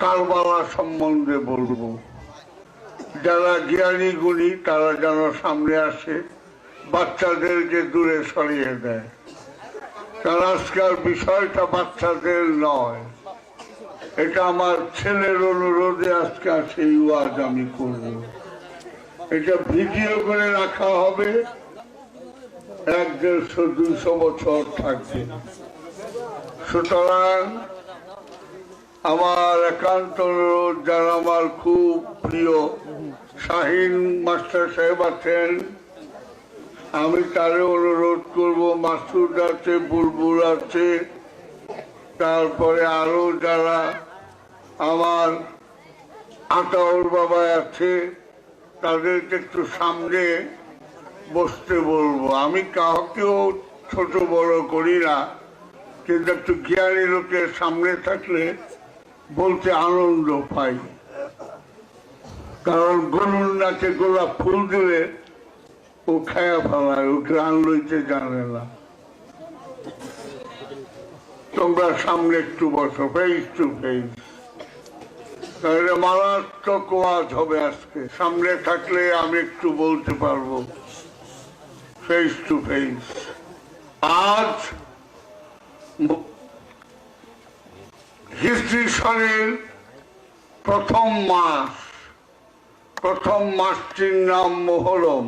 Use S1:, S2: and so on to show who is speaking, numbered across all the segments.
S1: কারবালা সম্বন্ধে বলব। যারা জ্ঞানী গুণী, তারা যেন সামনে আসে, বাচ্চাদেরকে দূরে সরিয়ে দেয়। কারণ আজকাল বিষয়টা বাচ্চাদের নয়। এটা আমার ছেলের অনুরোধে আজকে সেই ওয়াজ আমি করব। এটা ভিডিও করে রাখা হবে। এক দেড়শো, দুইশো বছর থাকবে। সুতরাং আমার একান্ত অনুরোধ যারা আমার খুব প্রিয় শাহিন মাস্টার সাহেব আছেন, আমি তারে অনুরোধ করব, মাসুদ আছে, বুলবুল আছে, তারপরে আরও যারা আমার আতাউর বাবা আছে, তাদেরকে একটু সামনে বসতে বলব। আমি কাউকেও ছোট বড় করি না, কিন্তু একটু জ্ঞানী লোকের সামনে থাকলে বলতে আনন্দ পাই। কারণ গরুর নাচে গোলাপ ফুল দিলে ও খায়া ফেলায়, ও গ্রান লইতে জানে না। তোমরা সামনে একটু বসো ফেস টু ফেস তাহলে মারাত্মক ওয়াজ হবে আজকে। সামনে থাকলে আমি একটু বলতে পারব। ফেস টু ফেস আজ হিস্ট্রি সনের প্রথম মাস, প্রথম মাসটির নাম মোহরম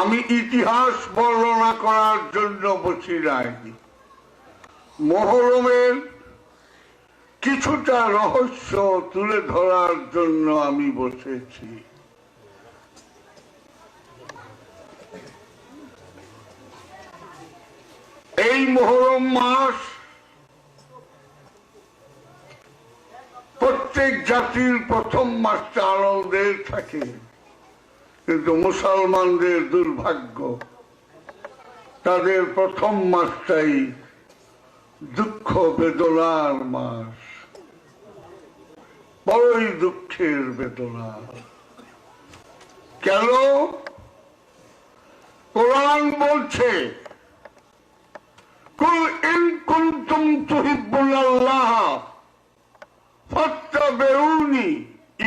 S1: আমি ইতিহাস বর্ণনা করার জন্য বসি নাই। মোহরমের কিছুটা রহস্য তুলে ধরার জন্য আমি বসেছি। এই মোহরম মাস প্রত্যেক জাতির প্রথম মাসটা আনন্দের থাকে। কিন্তু মুসলমানদের দুর্ভাগ্য, তাদের প্রথম মাসটাই দুঃখ বেদনার মাস। বড়ই দুঃখের বেদনা। কেন? কোরআন বলছে, কুল ইন কুনতুম তুহিব্বুনাল্লাহ ফাত্তাবিউনি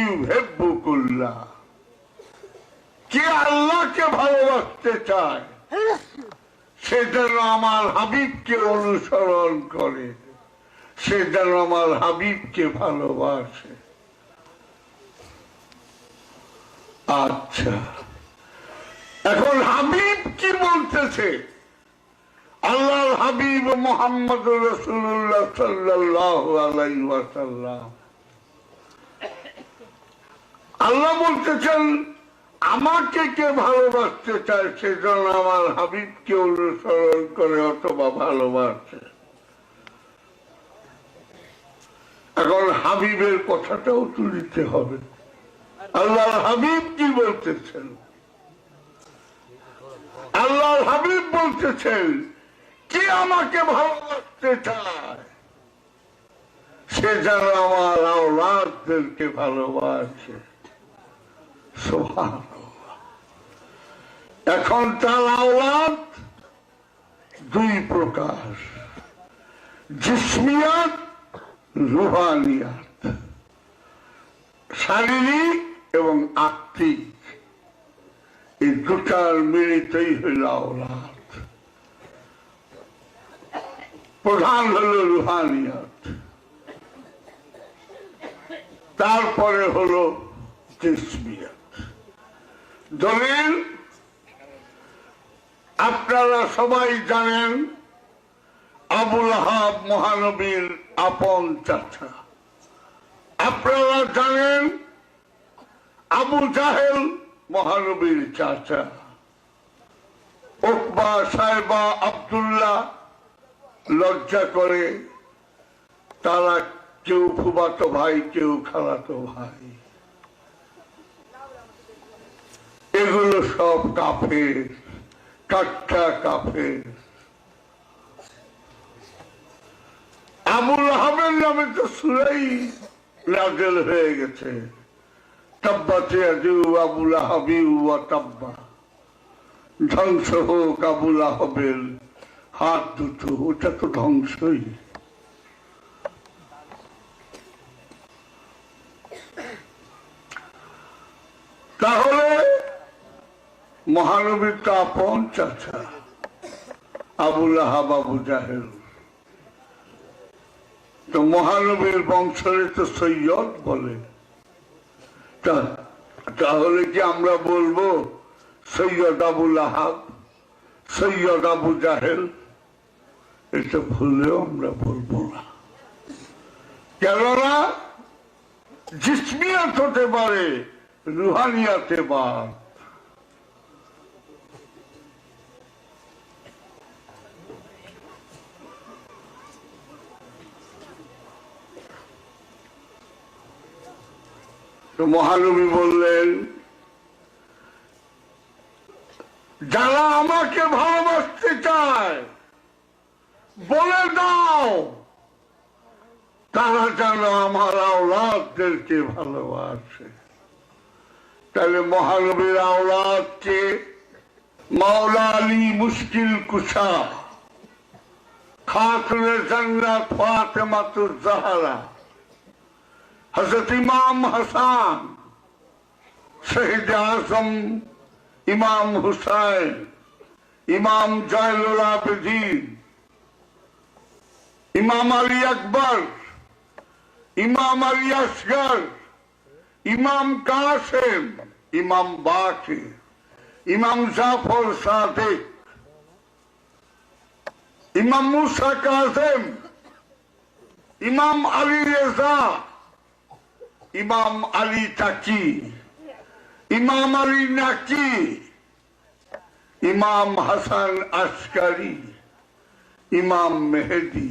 S1: ইউহিব্বুকুল্লাহ কে আল্লাহকে ভালোবাসতে চায়, সে যেন আমার হাবিবকে অনুসরণ করে, সে যেন আমার হাবিবকে ভালোবাসে। আচ্ছা এখন হাবিব কি বলতেছে? আল্লাহ হাবিব মোহাম্মদ রসুল্লাহ সাল্লাহ আলাই ওয়াসাল্লাম। আল্লাহ বলতেছেন, আমাকে কে ভালোবাসতে চায় সেজন্য আমার হাবিবকে অনুসরণ করে অথবা ভালোবাসে। এখন হাবিবের কথাটাও তুলিতে হবে। আল্লাহর হাবিব কি বলতেছেন? আল্লাহর হাবিব বলতেছেন, কে আমাকে ভালোবাসতে চায় সে যেন আমার আওলাদদেরকে ভালোবাসে। এখন তার আওলাদ দুই প্রকার। জিসমিয়াত, রুহানিয়াত। শারীরিক এবং আত্মিক। এই দুটার মিলিতই হইল আওলাদ। প্রধান হল রুহানিয়াত। তারপরে হলো জিসমিয়াত। দলিল আপনারা সবাই জানেন আবুল আহাব মহানবীর আপন চাচা। আপনারা জানেন আবু জাহেল মহানবীর চাচা। ওকবা সাহেবা আবদুল্লাহ লজ্জা করে তারা কেউ ফুবাতো ভাই, কেউ খালাতো ভাই। এগুলো সব কাফের কাঠা কাফের আবুল আহমেদ নামে তো সুরাই নাজেল হয়ে গেছে। তাব্বাতে আবুল আহাবি ওয়া ধ্বংস হোক আবুল আহবের হাত দুটো, ওটা তো ধ্বংসই। মহানবীর তো আপন চাচা। আবুল আহাব আবু তো মহানবীর বংশরে তো সৈয়দ বলে। তাহলে কি আমরা বলব সৈয়দ আবুল আহাব সৈয়দ আবু জাহেল? এটা ভুলেও আমরা বলব না। কেননা, জিসমিয়াত হতে পারে, রুহানিয়াতে বাদ তো মহানবী বললেন, যারা আমাকে ভালোবাসতে চায়, বলে দাও। তারা যেন আমার আওলাদদেরকে ভালোবাসে। তাহলে মহানবীর আওলাদকে মাওলা আলী মুশকিল কুশা, খাতুনে জান্নাত ফাতেমাতুর জাহারা। হজরত ইমাম হাসান শহীদ আজম ইমাম হুসাইন ইমাম জয়নুল আবেদিন ইমাম আলী আকবর ইমাম আলী আসগর ইমাম কাসেম ইমাম বাকির ইমাম জাফর সাদেক ইমাম মুসা কাজেম ইমাম আলী রেজা ইমাম আলী তাকি ইমাম আলী নাকি ইমাম হাসান আসকারি ইমাম মেহেদি।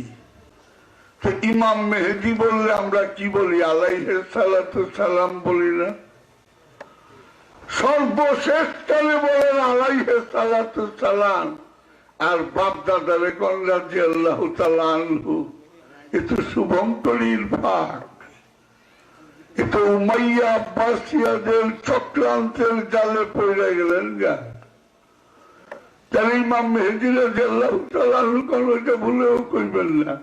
S1: ইমাম মেহেদি বললে আমরা কি বলি? আলাইহে সালাতু সালাম বলি না? সর্বশেষ কালে বলেন আলাইহে সালাতু সালাম। আর বাপ দাদারে কন্যাজি আল্লাহ তালু এ তো শুভঙ্করীর ভাগ। এ উমাইয়া আব্বাসিয়াদের চক্রান্তের জালে পড়ে গেলেন গা। তাহলে ইমাম মেহেদিরা আল্লাহ তালু ভুলেও কইবেন না।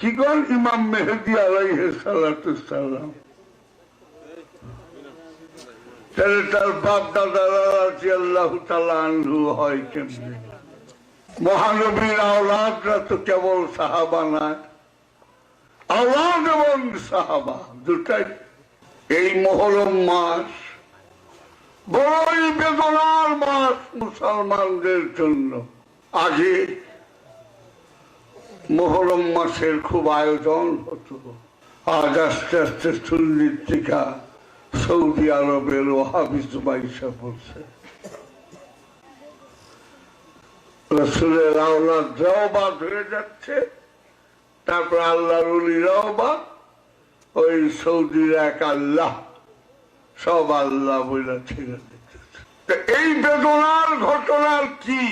S1: কি কন ইমাম মেহেদি আলাইহে সালাম? তার বাপ দাদারা আল্লাহ হয় কেমনি? মহানবীর আওলাদরা তো কেবল সাহাবা নয়। আওলাদ এবং সাহাবা, দুটাই এই মহরম মাস, বড়ই বেদনার মাস মুসলমানদের জন্য। আগে মহরম মাসের খুব আয়োজন হতো। আজ আস্তে আস্তে সুন্নিত্রিকা সৌদি আরবের ওহাবিজ বাইসা পড়ছে রসুলের আওলাদরাও বাদ হয়ে যাচ্ছে, তারপর আল্লাহ রুলিরাও বাদ ওই সৌদির এক আল্লাহ, সব আল্লাহ বইলা ছেড়ে দিতেছে। এই বেদনার ঘটনার কি?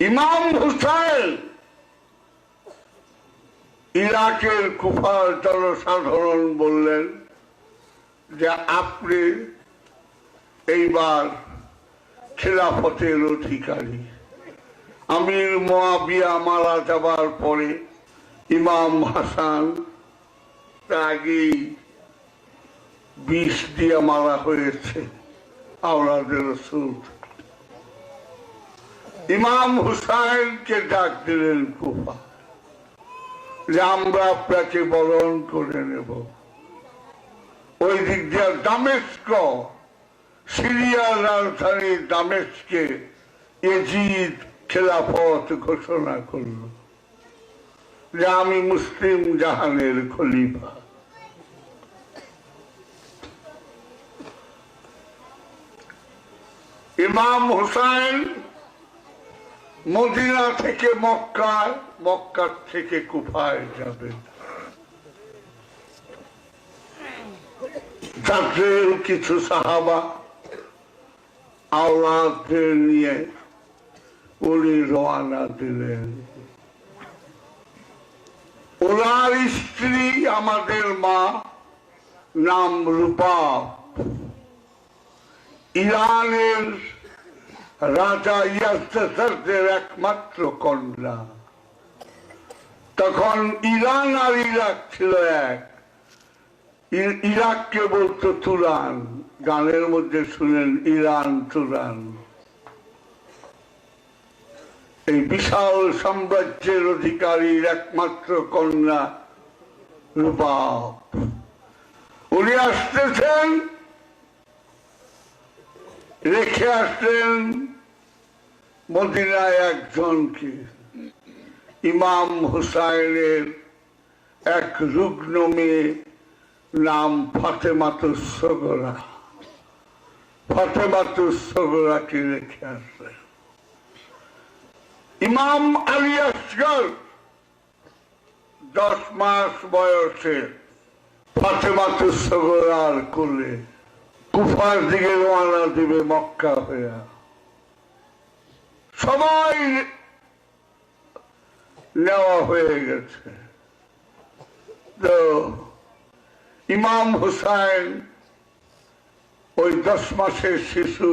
S1: ইমাম হুসাইন ইরাকের কুফার জনসাধারণ বললেন যে, আপনি এইবার খেলাফতের অধিকারী। আমির মোয়াবিয়া মারা যাবার পরে ইমাম হাসান আগেই বিষ দিয়ে মারা হয়েছে ইমাম হুসাইনকে ডাক দিলেন, কুফা, যে আমরা আপনাকে বরণ করে নেব। ওই দিক দিয়ে দামেস্ক, সিরিয়ার রাজধানী দামেস্কে এজিদ খেলাফত ঘোষণা করল। যে আমি মুসলিম জাহানের খলিফা। ইমাম হুসাইন মদিনা থেকে মক্কায় মক্কা থেকে কুফায় যাবেন তাদের কিছু সাহাবা আওলাদদের নিয়ে উনি রওয়ানা দিলেন। ওনার স্ত্রী আমাদের মা, নাম রূপা। ইরানের রাজা ইয়াসদের একমাত্র কন্যা। তখন ইরান আর ইরাক ছিল এক। ইরাককে বলতো তুরান, গানের মধ্যে শুনেন ইরান তুরান। এই বিশাল সাম্রাজ্যের অধিকারীর একমাত্র কন্যা রূপাপ। উনি আসতেছেন, রেখে আসলেন মদিনায় একজনকে। ইমাম হুসাইনের এক রুগ্ন মেয়ে নাম ফাতেমাতুস সগরা। ফাতেমাতুস সগরাকে রেখে আসলেন। ইমাম আলী আসগর দশ মাস বয়সে ফাতেমাতুস সগরার কোলে কুফার দিকে রওনা দিবে মক্কা হইয়া। সবাই নেওয়া হয়ে গেছে। তো ইমাম হুসাইন ওই দশ মাসের শিশু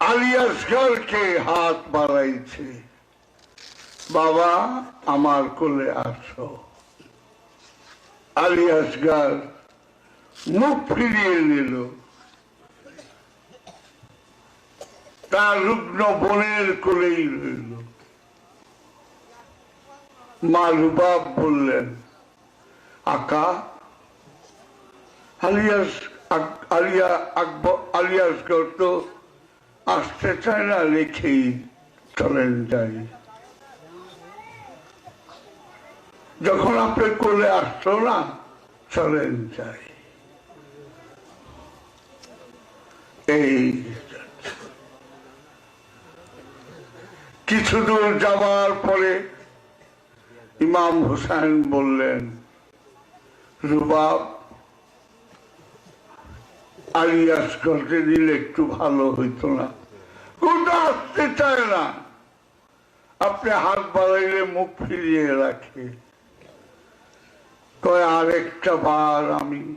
S1: আলিয়াসগরকে হাত বাড়াইছে, বাবা, আমার কোলে আসো। আলিয়াসগর মুখ ফিরিয়ে নিল। তার রুগ্ন বোনের কোলেই রইল। মা রুবাব বললেন, আকা, আলিয়াস আলিয়া আকবর আলিয়াসগর তো আসতে চায় না রেখেই চলেন যাই যখন আপনি কোলে আসতো না চলেন যাই এই কিছু দূর যাবার পরে ইমাম হুসাইন বললেন, রুবাব, আলিয়াস করতে দিলে একটু ভালো হইতো না। কোনটা আসতে চায় না। আপনি হাত বাড়াইলে মুখ ফিরিয়ে রাখে। কয়, আরেকটা বার আমি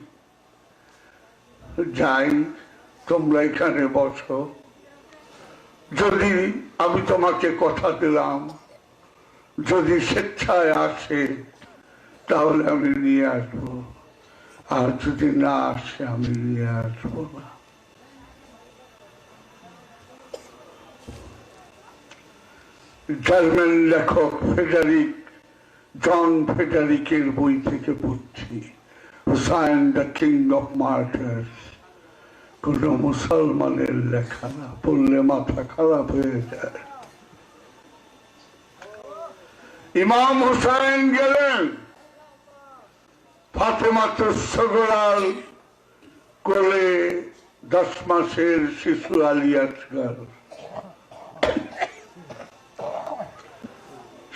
S1: যাই, তোমরা এখানে বসো। যদি আমি তোমাকে কথা দিলাম, যদি স্বেচ্ছায় আসে, তাহলে আমি নিয়ে আসব। আর যদি না আসে, আমি নিয়ে আসব না। জার্মান লেখক ফেডারিক জন ফেডারিকের বই থেকে পড়ছি। Hussain the King of Martyrs. কোন মুসলমানের লেখা না পড়লে মাথা খারাপ হয়ে যায়। ইমাম হুসাইন গেলেন। ফাতেমা সগরাল কোলে দশ মাসের শিশু আলিয়াসগার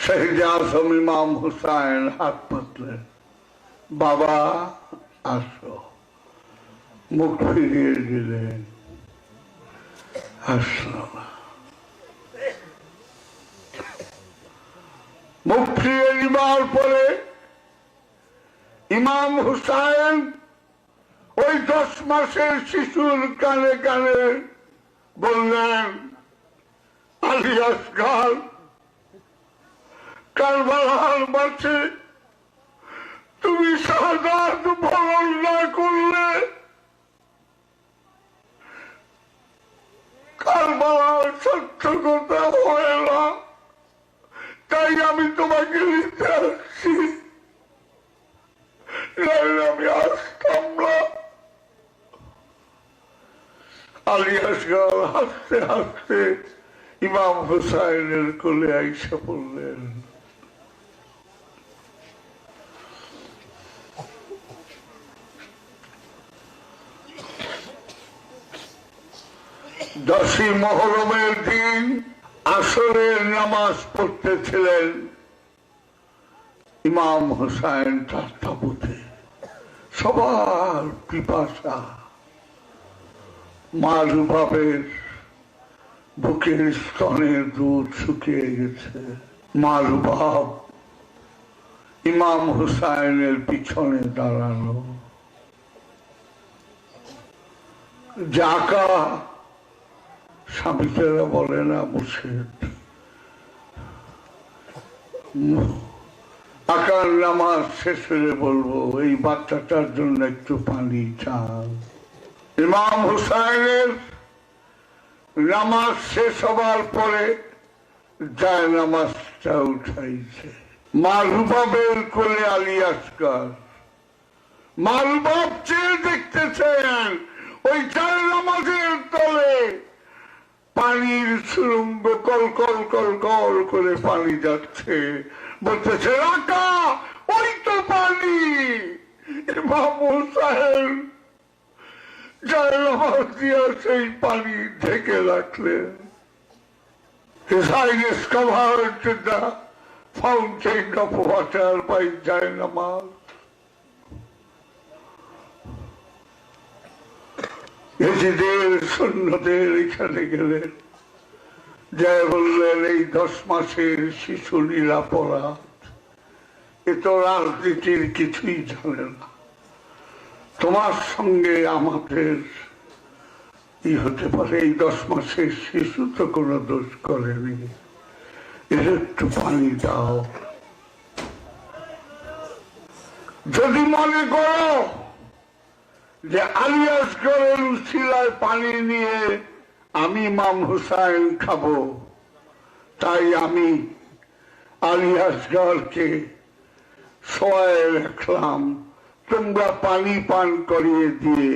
S1: শহীদ আজম ইমাম হুসাইন হাত পাতলেন বাবা আসো। মুখ ফিরিয়ে দিলেন আসলো মুখ ফিরিয়ে নিবার পরে ইমাম হুসাইন ওই দশ মাসের শিশুর কানে কানে বললেন, আলী আসগার কারবালার মাঠে তুমি শাহাদাত বরণ না করলে কারবালার সার্থকতা আমি তোমাকে নিতে আসছি। আমি আসতাম না। আলী আসগার হাসতে হাসতে ইমাম হুসাইনের কোলে আইসা পড়লেন। দশই মহরমের দিন আসরের নামাজ পড়তেছিলেন ইমাম হুসাইন তার তাবুতে। সবার পিপাসা মা রূপাবের বুকের স্তনের দুধ শুকিয়ে গেছে। মা রূপাব ইমাম হুসাইনের পিছনে দাঁড়ানো জাকা স্বামীকেরা বলে না মুর্শিদ আকার নামাজ শেষ হলে বলব, এই বাচ্চাটার জন্য একটু পানি চান। ইমাম হুসাইনের নামাজ শেষ হবার পরে যায় নামাজটা উঠাইছে। মারুবাবের কোলে আলী আসকার মারুবাব চেয়ে দেখতেছেন, ওই চার নামাজের তলে। পানির সুরঙ্গ কল কল কল কল করে পানি যাচ্ছে। বলতেছে রাকা, ওই তো পানি। ইমাম সাহেব দিয়া সেই পানি ঢেকে রাখলেন। His Highness covered the fountain এজিদের সৈন্যদের এখানে গেলেন। জয় বললেন, এই দশ মাসের শিশু নিরাপরাধ, এ তো রাজনীতির কিছুই জানে না। তোমার সঙ্গে আমাদের ই হতে পারে, এই দশ মাসের শিশু তো কোনো দোষ করেনি। এর একটু পানি দাও। যদি মনে করো যে আলিয়াসগড়ের উশিলায় পানি নিয়ে আমি মাম হুসাইন খাব। তাই আমি আলিয়াসগড়কে সয় রাখলাম, তোমরা পানি পান করিয়ে দিয়ে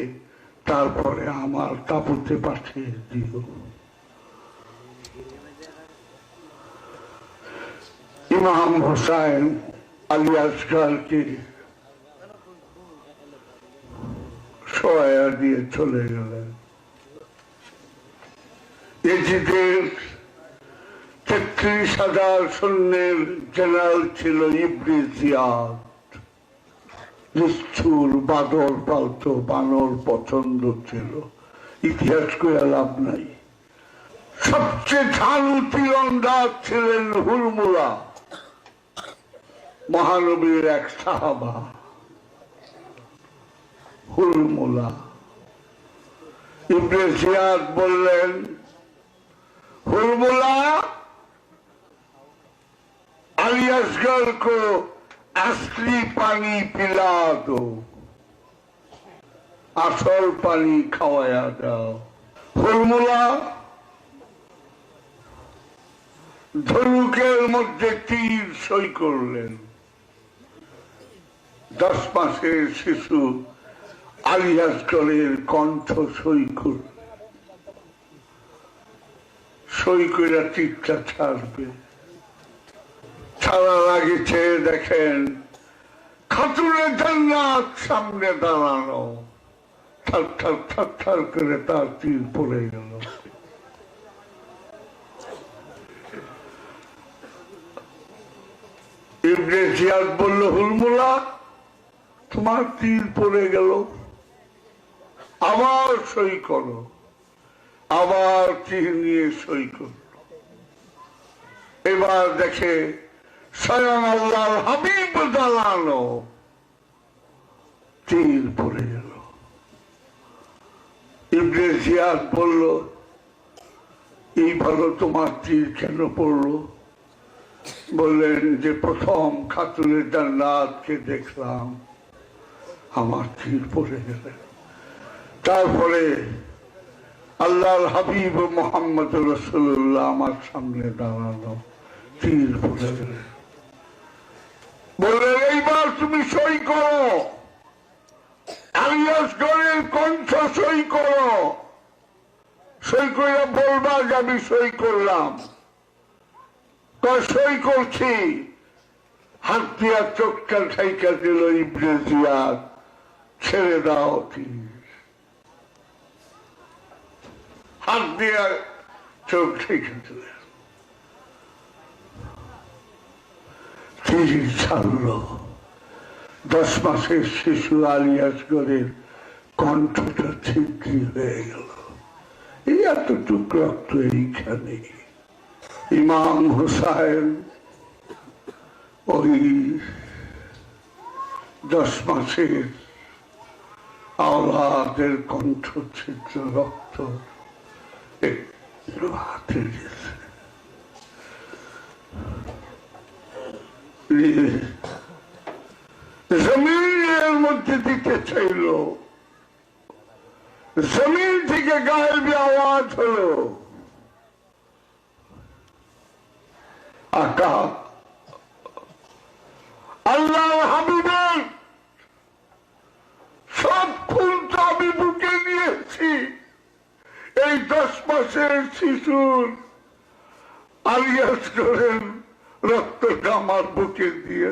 S1: তারপরে আমার তাপুতে পাঠিয়ে দিও ইমাম হোসাইন আলী সহায়া দিয়ে চলে গেলেন। এজিদের তেত্রিশ হাজার সৈন্যের জেনারেল ছিল ইবরি জিয়াদ। নিষ্ঠুর, বাদর, পালতো, বানর, পছন্দ ছিল। ইতিহাস করে লাভ নাই। সবচেয়ে ঝাড়ু তীরন্দাজ ছিলেন হুরমুলা মহানবীর এক সাহাবা। হুলমুলা ইব্রেসিয়াস বললেন হুলমুলা আলিয়াসগড় আসলি পানি পিলা দো, আসল পানি খাওয়ায়া দাও। হুলমুলা ধনুকের মধ্যে তীর সই করলেন। দশ মাসের শিশু আলিয়াসগড়ের কণ্ঠ সই করল সই করে ছাড়বে। ছাড়ার আগে চেয়ে দেখেন খাতুনের জান্নাত সামনে দাঁড়ানো। থার থার থার থার করে তার তীর পড়ে গেল। ইবনে জিয়াদ বলল, হুলমুলা, তোমার তীর পড়ে গেল। আবার সই করো। আবার তীর নিয়ে সই করো। এবার দেখে স্বয়ং আল্লাহর হাবিব দাঁড়ানো তীর পড়ে গেল। ইবনে জিয়াদ বলল এই ভালো তোমার তীর কেন পড়ল? বললেন, যে প্রথম খাতুনের জান্নাতকে দেখলাম, আমার তীর পড়ে গেলেন তারপরে আল্লাহর হাবিব মোহাম্মদ রসুল্লাহ আমার সামনে দাঁড়ানো তীর পড়ে গেলেন বললেন, এইবার তুমি সই করো। আলিয়াসগড়ের কণ্ঠ সই করো। সই করে বলবা যে আমি সই করলাম। সই করছি। হাত দিয়া চোখটা ঠাইকা দিল ইবনে জিয়াদ। ছেড়ে দাও তীর। হাত দিয়া চোখ ঠেকে দিলেন তীর ছাড়ল দশ মাসের শিশু আলিয়াসগড়ের কণ্ঠটা ছিদ্রি হয়ে গেল এই এতটুক রক্ত এইখানে ইমাম হুসাইন ওই দশ মাসের আওলাদের কণ্ঠ ছিদ্র রক্ত জমিনের মধ্যে দিতে চাইল। জমিন থেকে গায়েবী আওয়াজ হলো। আকা। আল্লাহ হাবিবের সব খুন আমি বুকে নিয়েছি। এই দশ মাসের শিশুর আলিয়াস করেন রক্তটা আমার বুকে দিয়ে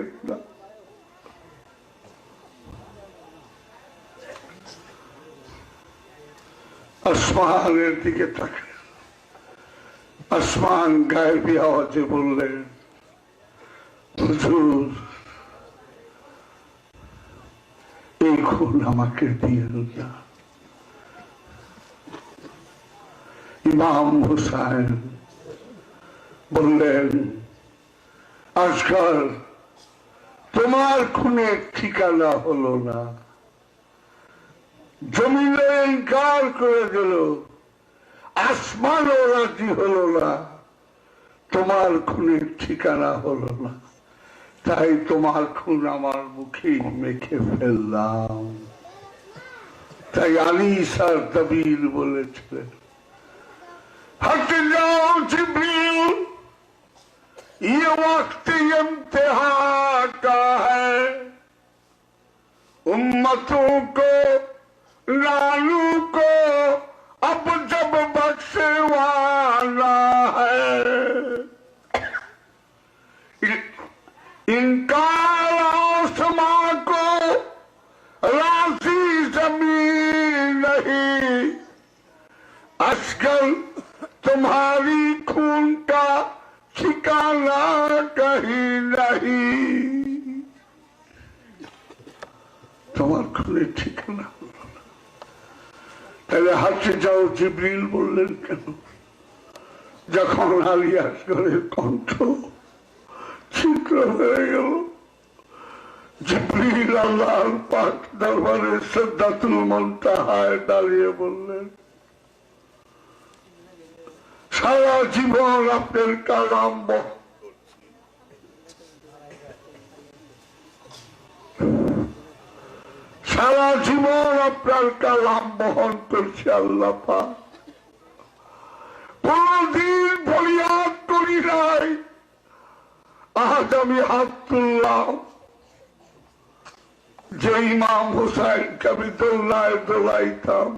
S1: আসমানের দিকে তাকে আসমান গায়েবী আওয়াজে বললেন, হুজুর, এই খুন আমাকে দিয়ে না। ইমাম হুসাইন বললেন, আজকাল তোমার খুনের ঠিকানা হলো না। জমিনে ইনকার করে দিল, আসমানও রাজি হলো না। তোমার খুনের ঠিকানা হলো না। তাই তোমার খুন আমার মুখে মেখে ফেললাম। তাই আলী সার তবিল বলেছিলেন हट जाओ जिब्रील ये वक्त इम्तिहा का है। उम्मतों को लालू को तुम्हारी खून का ठिकाना कहीं नहीं তোমার খুনের ঠিকানা হলো না। তাহলে হাঁটতে যাও জিবরিল বললেন কেন যখন আলিয়াস ঘরের কণ্ঠ ছিদ্র হয়ে গেল জিবরিল আল্লাহর পাক দরবারে শ্রদ্ধাতুল মন্তাহায় দাঁড়িয়ে বললেন সারা জীবন আপনার কালাম সারা জীবন আপনার কালাম বহন করছি আল্লাহ কোনদিন ফরিয়াদ করি নাই। আজ আমি হাত তুললাম। যে ইমাম হুসাইনকে আমি দোল্লায় দোলাইতাম।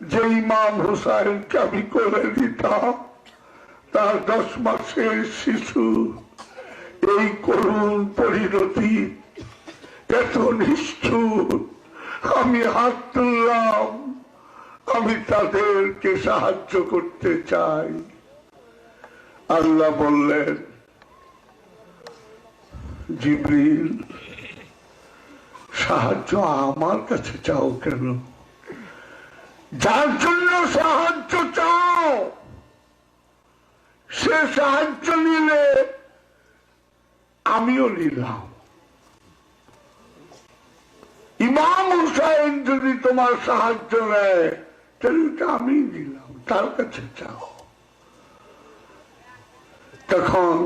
S1: যে ইমাম হুসাইনকে আমি করে দিতাম, তার দশ মাসের শিশু। এই করুণ পরিণতি এত নিষ্ঠুর। আমি হাত তুললাম, আমি তাদেরকে সাহায্য করতে চাই। আল্লাহ বললেন, জিবরিল, সাহায্য আমার কাছে চাও কেন? যার জন্য সাহায্য চাও, সে সাহায্য নিলে আমিও নিলাম। ইমাম হুসাইন যদি তোমার সাহায্য নেয়, তাহলে আমি দিলাম তার কাছে চাও। তখন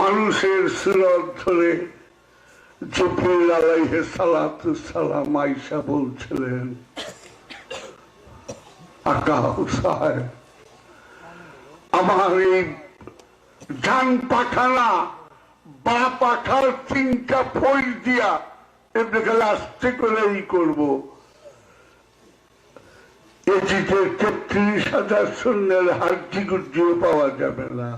S1: মানুষের সুরত ধরে জিব্রিল আলাইহে সালাম আইসা বলছিলেন আমার এই জান পাঠানা, বা পাঠার তিনটা ফই দিয়া এটাকে লাস্টে করে ই করব। এটিতে তেত্রিশ হাজার সৈন্যের হাড্ডি গুড্ডিও পাওয়া যাবে না।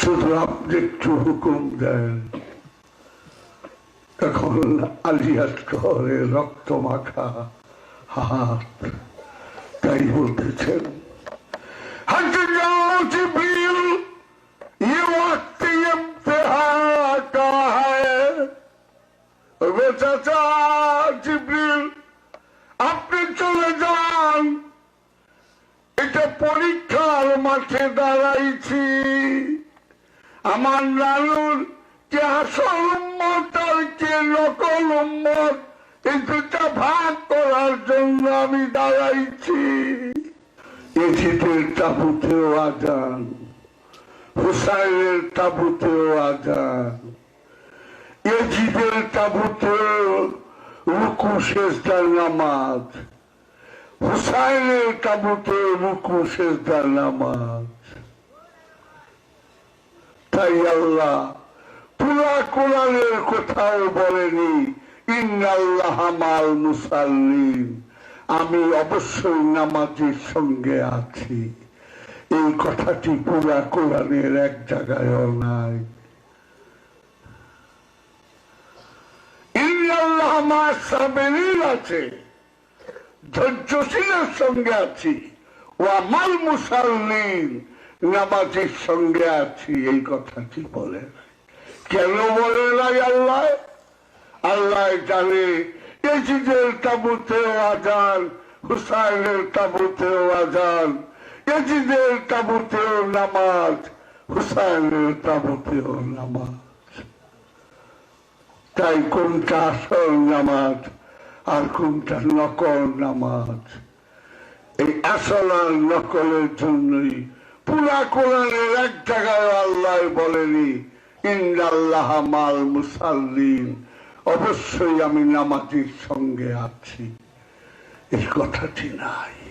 S1: শুধু আপনি একটু হুকুম দেন। তখন আলিয়াটকরে রক্ত মাখা হাত তাই বলতেছেন আপনি চলে যান এটা পরীক্ষার মাঠে দাঁড়াইছি আমার লালুর কে আসল মতো নকল উম্মত এই দুটা ভাগ করার জন্য আমি দাঁড়াইছি। এজিদের তাবুতেও আজান, হুসাইনের তাবুতেও আজান এজিদের তাবুতেও রুকু শেষদার নামাজ, হুসাইনের তাবুতে রুকু সেজদার নামাজ। তাই আল্লাহ পুরা কোরআনের কোথাও বলেনি। ইন্নাল্লাহ মাল মুসাল্লিন। আমি অবশ্যই নামাজের সঙ্গে আছি। এই কথাটি পুরা কোরআনের এক জায়গায়ও নাই। আছে। ধৈর্যশীলের সঙ্গে আছি। ও আমার মুসাল্লিন। নামাজের সঙ্গে আছি, এই কথাটি বলে। কেন বলে নাই আল্লাহ? আল্লাহ জানে এজিদের তাবুতেও আজান, হুসাইনের তাবুতেও আজান এজিদের তাবুতেও নামাজ, হুসাইনের তাবুতেও নামাজ। তাই কোনটা আসল নামাজ আর কোনটা নকল নামাজ? এই আসল আর নকলের জন্যই পুরা কোরআনের এক জায়গায় আল্লাহ বলেনি ইন্দাল্লাহ মাল মুসাল্লিন। অবশ্যই আমি নামাজির সঙ্গে আছি। এই কথাটি নাই।